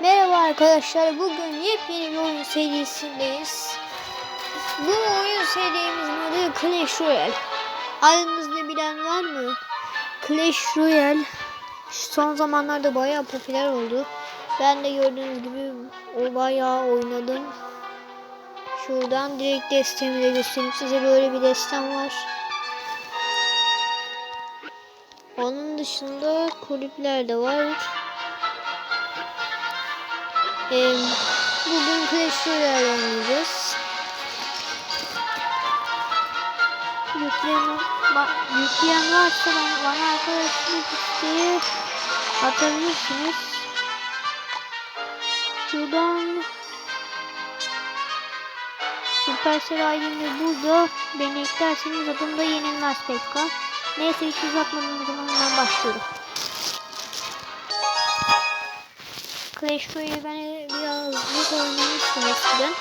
Merhaba arkadaşlar. Bugün yepyeni bir oyun serisindeyiz. Bu oyun serimizin adı Clash Royale. Aranızda bilen var mı? Clash Royale son zamanlarda bayağı popüler oldu. Ben de gördüğünüz gibi o bayağı oynadım. Şuradan direkt destemi de göstereyim size. Böyle bir destem var. Onun dışında kulüpler de var. Ee, bugün Clash Royale oynayacağız. Yükleyen, ba, yükleyen varsa bana, bana arkadaşlık isteği atabilirsiniz. Şuradan Supercell ID'mde burada. Beni eklerseniz adım da yenilmez Pekka. Neyse hiç uzatmadan o zaman ben başlıyorum. Clash Royale ben birazcık oynamıştım eskiden.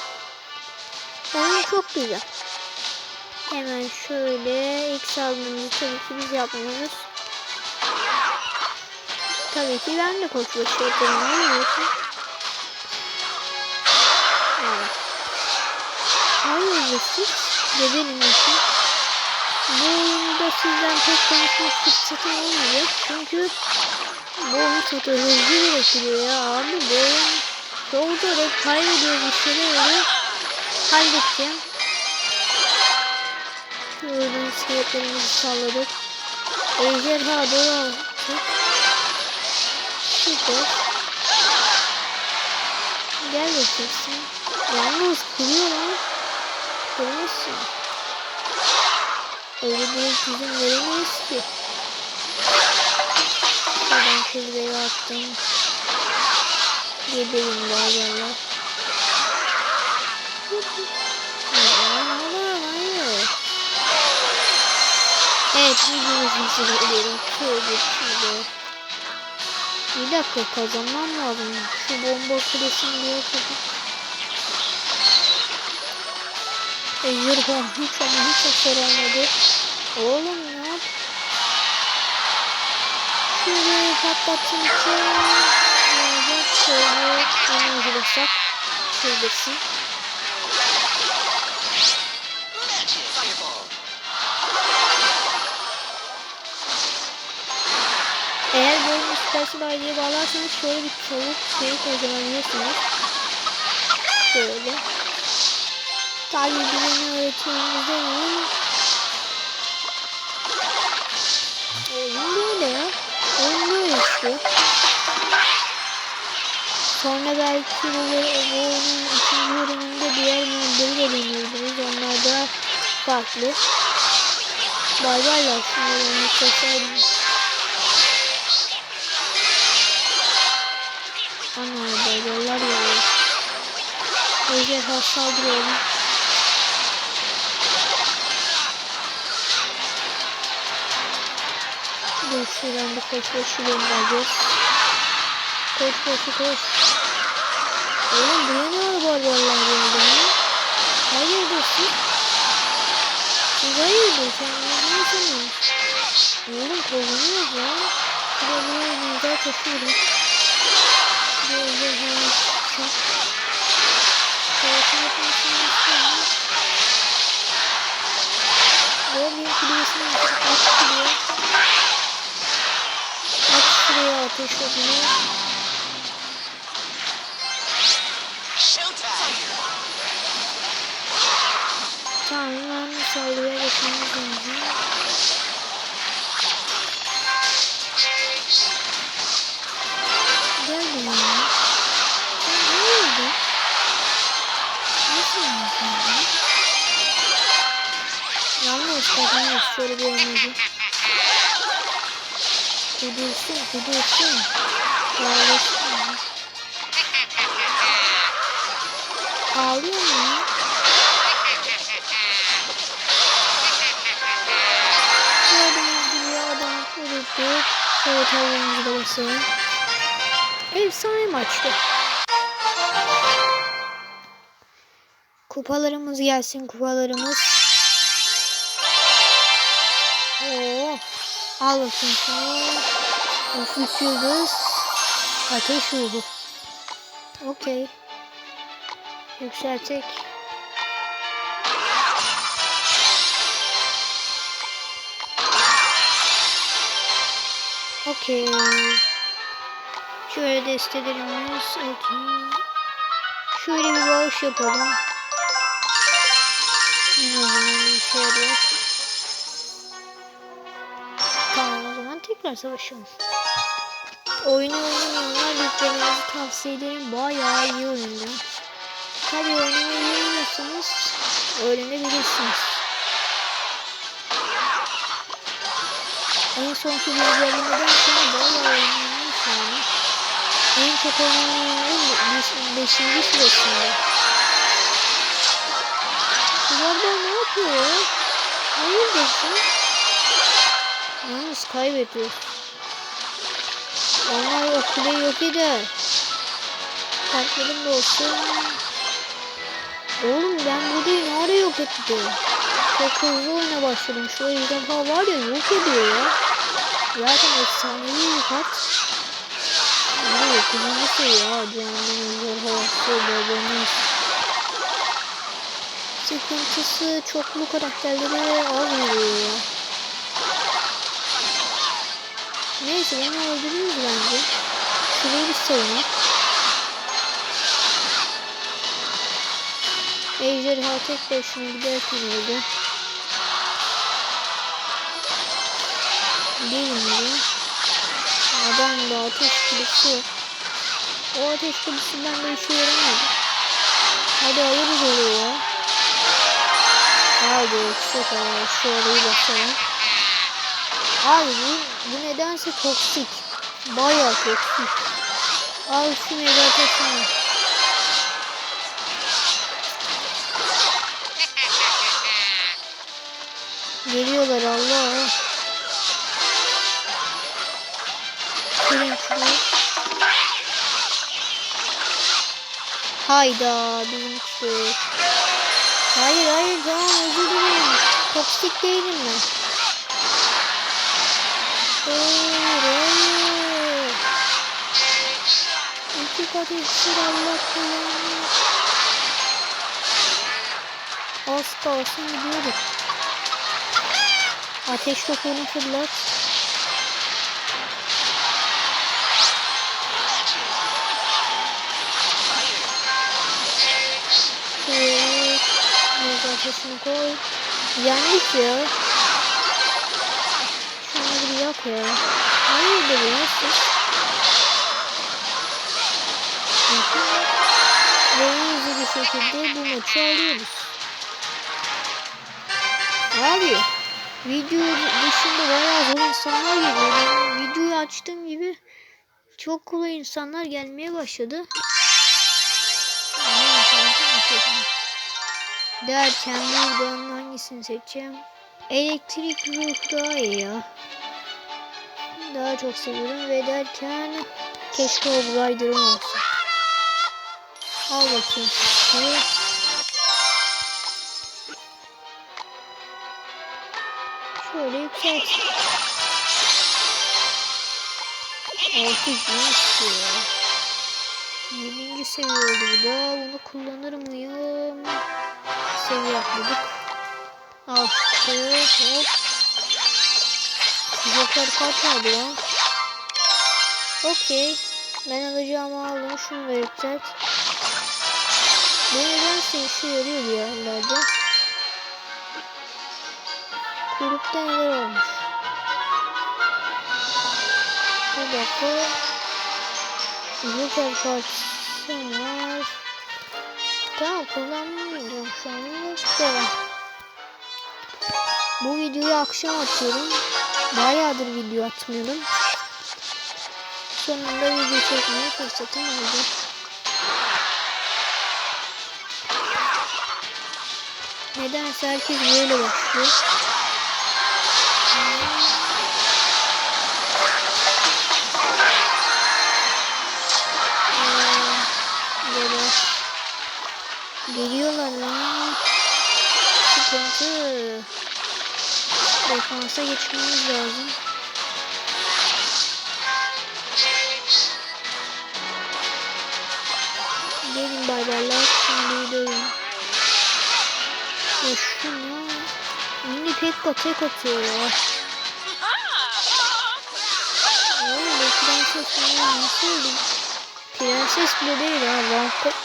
Oyun çok güzel. Hemen şöyle ilk saldırımızı tabii ki biz yapmıyoruz. Tabii ki ben de koç başı yaparım. Ne diyorsun? Evet. Hayır siz bedenim için. Bu oyunda sizden pek konuşma fırsatım olmayacak. Çünkü bu oyun çok hızlı üretiliyor ya abi. Bu oyun çok. Hep kaybediyoruz bir şeyler oluyor. Halledeceğim. Şuradan iskeletlerimizi salladık. Ejderha doğru attık. Süper. Gel bakayım Yalnız kırıyor lan. Kırmışsın. Öyle bir izin veremeyiz ki. Şuraya attım. Geberin bağlarlar. Evet videomuzun sıralayarak şöyle şöyle. Bir dakika kazanmam lazım. Şu bomba kulesini bir yapalım. Ejderha hiç ama hiç hasar almadı. Oğlum ne yap? Şöyle patlatsın için olacak şöyle enerji basak. Şuradasin. Eğer böyle bir süpersin aileye bağlarsanız şöyle bir çabuk şey kazanabilirsiniz. Şöyle. Tabi birini öğretmenimiz demeyin. İşte. Sonra belki bu, oyunun ikinci bölümünde diğer modları da deneyebiliriz. Onlar da farklı. Şunları onu seçelim. Ana barbarlar geliyor. Ejderha saldırıyorum. Dur şuradan bir koş koş göndereceğiz. Koş koş koş. Oğlum buraya ne var barbarlar geldi ha? Hayırdır siz? Hayırdır kendinizi mi sanıyorsunuz? Oğlum kovuluyoruz ya. Şuraya buraya nezar taşıyorum. Şuraya ejderha çak. Savaşın yapmasını istiyorum. Goblin kulübesini at şuraya. At şuraya ateş topunu. Tamam hemen saldırıya geçmemiz lazım. Gel buraya. Sen ne oldu? Nasıl yapıyorsun? Yalnız kadınız şöyle bir önce. Kudursun, kudursun. Ağlasın. Ağlıyor mu? Gördüğünüz gibi adam kuruttuk. Şöyle tavuğumuzu da basalım. Efsane maçtı. Kupalarımız gelsin kupalarımız. Al bakayım. Of üç yıldız. Ateş ruhu. Okey. Yükseltek. Okey. Şöyle destelerimiz. Okey. Şöyle bir bağış yapalım. Azından bir işe yarıyor. Zaman tekrar savaşalım. Oyunu oynamayanlar yüklemenizi tavsiye ederim. Bayağı iyi oyundu. Tabi oynamayı bilmiyorsanız öğrenebilirsiniz. En sonki bilgilerimden sonra bayağı oynanmış yani. En çok oynayanların 5. sırasında. Şularda ne yapıyor ya? Hayırdır sen? Yalnız kaybediyor. Onlar o kuleyi yok eder. Kartlarım da olsun. Oğlum ben buradayım. Ne ara yok etti? Çok hızlı oyuna başladım. Şu ejderha var ya yok ediyor ya. Zaten efsanevi bir kart. Bu kullanıcı şey ya. Cehennem ejderhası babamız. Sıkıntısı çoklu karakterleri az veriyor ya. Neyse onu öldürürüz bence. Şurayı bir savunalım. Ejderha tek başına giderken öldü. Değil mi? Adamda ateş kulesi yok. O ateş kulesi bende işe yaramadı. Hadi alırız orayı ya. Hadi çok ağır. Şu orayı basalım. Abi bu, bu nedense toksik. Bayağı toksik. Al şu mega taşını. Geliyorlar Allah. Hayda bizimki. Hayır hayır tamam özür dilerim. Toksik değilim ben. Hayır. İki kat iksir Allah kullanıyor. Az kalsın gidiyorduk. Ateş topunu fırlat. Evet. Biraz ateşini koy. Yendik ya. Ya. Hayırdır ya siz? Ve hızlı bir şekilde bu maçı alıyoruz. Abi video dışında bayağı zor insanlar geliyor. Ben videoyu açtığım gibi çok kolay insanlar gelmeye başladı. Derken buradan hangisini seçeceğim? Elektrik ruh daha iyi ya. Daha çok seviyorum ve derken keşke o Rider'ım olsa. Al bakayım. Şunu. Şöyle yükselt. Altı ya. Yedinci seviye oldu bu da. Bunu kullanır mıyım? Seviye atladık. Al. Hop. Joker aldı lan. Okey. Ben alacağımı aldım. Şunu da yükselt. Bu nedense işe yarıyor bir yerlerde. Grupta neler olmuş? Bir dakika. Joker partisi var. Tamam kullanmayacağım şu an. Devam. Bu videoyu akşam atıyorum. Bayağıdır video atmıyorum. Sonunda video çekmeye fırsatım oldu. Nedense herkes böyle başlıyor. Böyle. Geliyorlar lan. Sıkıntı. Defansa geçmemiz lazım. Gelin baylarlar şimdi dövün. Ya şu ne? Mini Pekka tek atıyor ya. Oğlum bu prenses bana nasıl oldu? Prenses bile değil ha. Vanko.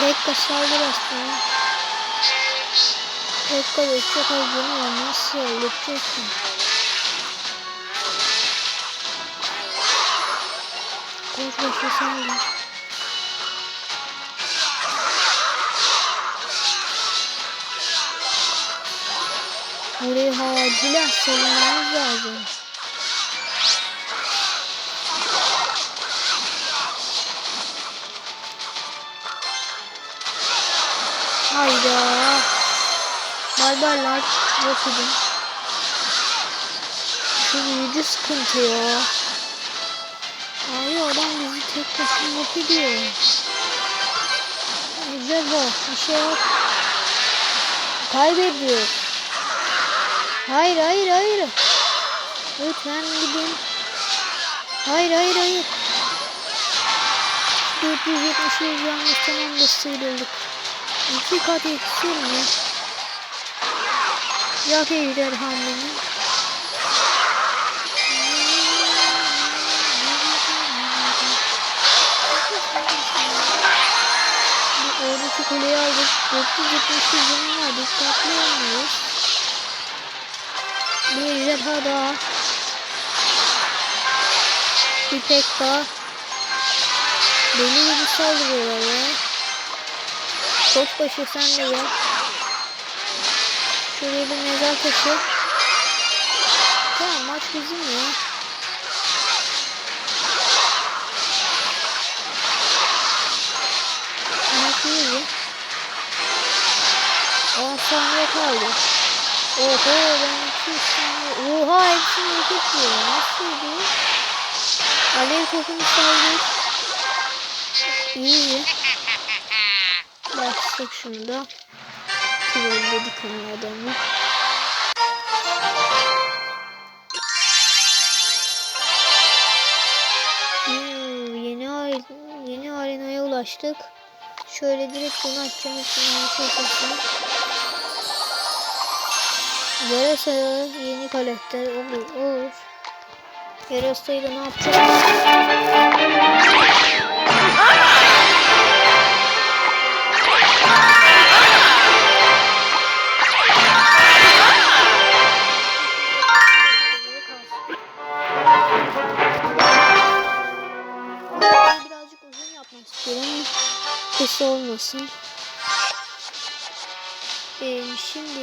Pekka saldır aslında. Pekka canı var. Nasıl halledeceksin? Koş başla sen de. Burayı acilen savunmamız lazım. Hayda. Barbarlar yok edin. Şu büyücü sıkıntı ya. Abi adam bizi tek başına yok ediyor. Güzel bu. Bir şey yok. Kaybediyor. Hayır hayır hayır. Lütfen gidin. Hayır hayır hayır. 470 yanlış tamamda sıyrıldık. İki kat yetişir mi? Yak ejderham beni. Bir oradaki kuleyi aldık. 470 canım var. Dikkatli olmalıyız. Bir ejderha daha. Bir pekka. Deli gibi saldırıyorlar ya. Koçbaşı sen de gel. Şuraya bir mezar taşı. Tamam maç bizim ya. Maç iyi. 10 saniye kaldı. Oho ben 200 saniye. Oha hepsini yok ediyor. Nasıl bu? Alev topunu saldır. İyi. Başladık şunu da. Trolledik onu adamı. Hmm, yeni yeni arenaya ulaştık. Şöyle direkt bunu açacağım. Üstüne şey. Yarasa yeni karakter olur. olur. Yarasayı da ne yapacağız? Kısa olmasın. Ee, şimdi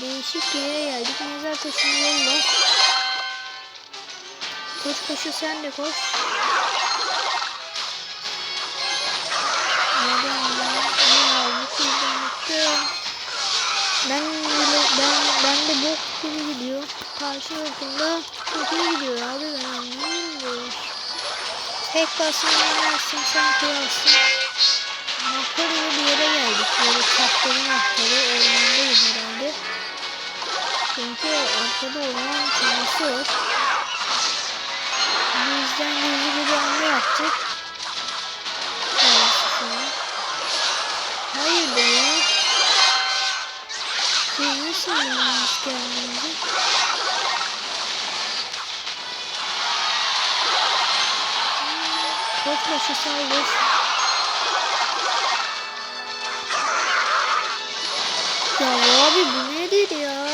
değişik yere geldik. Mezar taşını yolla. Koş koşu sen de koş. Neden ya? Ya bu kızdan bıktım. Ben bile, ben, de bok gibi gidiyor. Karşı yakında iyi gidiyor abi ben anlamıyorum. Tek basını versin sen kırarsın. Makaraya bir yere geldik. Böyle tahtanın ahtarı ormandayız herhalde. Çünkü arkada orman teması var. Bu yüzden gizli bir hamle yaptık. Hayır be ya. Nasıl anladınız kendinizi? Koç başı saldır. Ya abi bu nedir ya?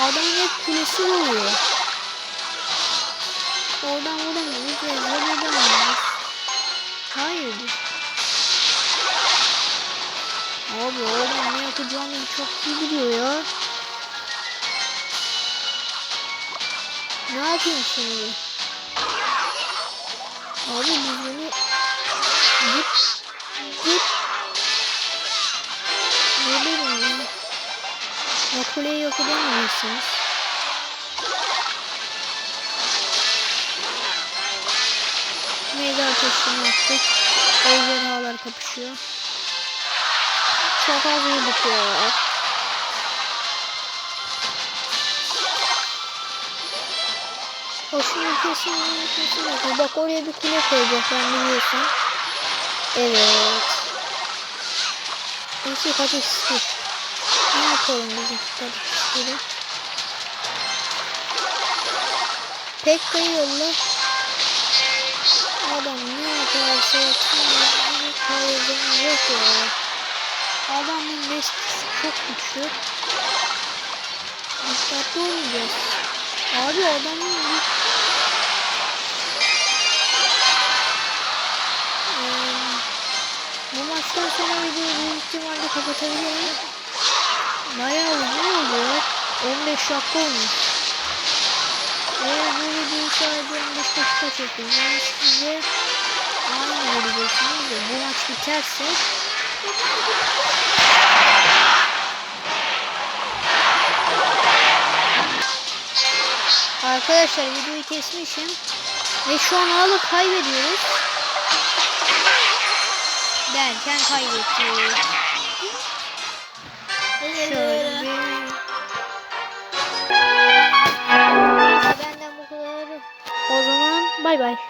Adam hep kulesi oluyor. Oradan vuramıyoruz ve vuramıyoruz. Hayırdır? Abi oradan ne yapacağını çok iyi biliyor ya. Ne yapayım şimdi? Abi biz bunu git git ne bileyim ya. Ya kuleyi yok edemiyorsunuz. Meydan taşını attık. Ejderhalar kapışıyor. Çok az vurduk ya. Hoşuma kesin kesin kesin. Bak oraya bir kule koyacak ben biliyorsun. Evet. Neyse hadi sıkır. Ne yapalım bizim hadi sıkırı. Pekka'yı yolla. Adam ne yaparsa yapsın. Bir kaybım yok ya. Adamın destesi çok güçlü. Dikkatli olmayacağız. Abi adamın. Ee, bu maçtan sonra videoyu büyük ihtimalle kapatabilirim. Bayağı uzun oluyor. 15 dakika olmuş. Eğer bu videoyu sadece 15 dakika. Ben size aynı göreceksiniz de bu maç biterse Arkadaşlar videoyu kesmişim. Ve şu an alı kaybediyoruz. Derken kaybettik. Şöyle bir... Benden bu kadar. O zaman bay bay.